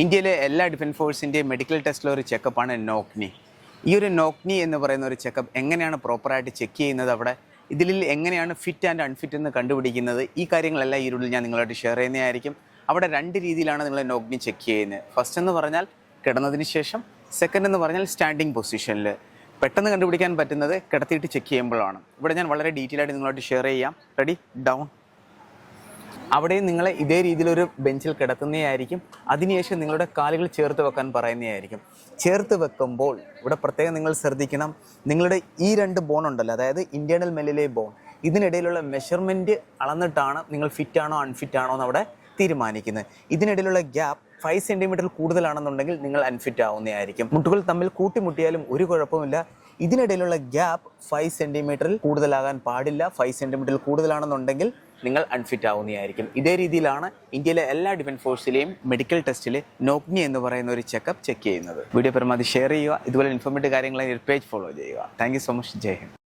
ഇന്ത്യയിലെ എല്ലാ defence ഫോഴ്സിന്റെയും medical ടെസ്റ്റിലെ ഒരു ചെക്കപ്പാണ് നോക്നി. ഈ ഒരു നോക്നി എന്ന് പറയുന്ന ഒരു ചെക്കപ്പ് എങ്ങനെയാണ് പ്രോപ്പറായിട്ട് ചെക്ക് ചെയ്യുന്നത് അവിടെ? ഇതിൽ എങ്ങനെയാണ് ഫിറ്റ് ആൻഡ് അൺഫിറ്റ് എന്ന് കണ്ടുപിടിക്കുന്നത്? ഈ കാര്യങ്ങളെല്ലാം ഈ ഞാൻ നിങ്ങളായിട്ട് ഷെയർ ചെയ്യുന്നതായിരിക്കും. അവിടെ രണ്ട് രീതിയിലാണ് നിങ്ങൾ നോക്നി ചെക്ക് ചെയ്യുന്നത്. ഫസ്റ്റ് എന്ന് പറഞ്ഞാൽ കിടന്നതിന് ശേഷം സെക്കൻഡ് എന്ന് പറഞ്ഞാൽ സ്റ്റാൻഡിങ് പൊസിഷനിൽ പെട്ടെന്ന് കണ്ടുപിടിക്കാൻ പറ്റുന്നത് കിടത്തിയിട്ട് ചെക്ക് ചെയ്യുമ്പോഴാണ്. ഇവിടെ ഞാൻ വളരെ ഡീറ്റെയിൽ ആയിട്ട് നിങ്ങളോട് ഷെയർ ചെയ്യാം. റെഡി ഡൗൺ അവിടെയും നിങ്ങളെ ഇതേ രീതിയിലൊരു ബെഞ്ചിൽ കിടത്തുന്നതായിരിക്കും അതിനുശേഷം നിങ്ങളുടെ കാലുകൾ ചേർത്ത് വെക്കാൻ പറയുന്നതായിരിക്കും ചേർത്ത് വെക്കുമ്പോൾ ഇവിടെ പ്രത്യേകം നിങ്ങൾ ശ്രദ്ധിക്കണം. നിങ്ങളുടെ ഈ രണ്ട് ബോൺ ഉണ്ടല്ലോ അതായത് ഇന്റേണൽ മെല്ലിലെ ബോൺ ഇതിനിടയിലുള്ള മെഷർമെന്റ് അളന്നിട്ടാണ് നിങ്ങൾ ഫിറ്റാണോ ആണോ അൺഫിറ്റ് ആണോ എന്ന് അവിടെ തീരുമാനിക്കുന്നത്. ഇതിനിടയിലുള്ള ഗ്യാപ്പ് ഫൈവ് സെന്റിമീറ്റർ കൂടുതലാണെന്നുണ്ടെങ്കിൽ നിങ്ങൾ അൺഫിറ്റ് ആവുന്നതായിരിക്കും മുട്ടുകൾ തമ്മിൽ കൂട്ടിമുട്ടിയാലും ഒരു കുഴപ്പമില്ല ഇതിനിടയിലുള്ള ഗ്യാപ്പ് ഫൈവ് സെന്റിമീറ്ററിൽ കൂടുതലാകാൻ പാടില്ല. ഫൈവ് സെന്റിമീറ്ററിൽ കൂടുതലാണെന്നുണ്ടെങ്കിൽ നിങ്ങൾ അൺഫിറ്റ് ആവുന്നതായിരിക്കും ഇതേ രീതിയിലാണ് ഇന്ത്യയിലെ എല്ലാ ഡിഫൻസ് ഫോഴ്സിലെയും മെഡിക്കൽ ടെസ്റ്റിൽ നോക്നി എന്ന് പറയുന്ന ഒരു ചെക്കപ്പ് ചെക്ക് ചെയ്യുന്നത്. വീഡിയോ പരമാവധി ഷെയർ ചെയ്യുക. ഇതുപോലെ ഇൻഫോർമേറ്റീവ് കാര്യങ്ങളെ പേജ് ഫോളോ ചെയ്യുക. Thank so much Jai Hind.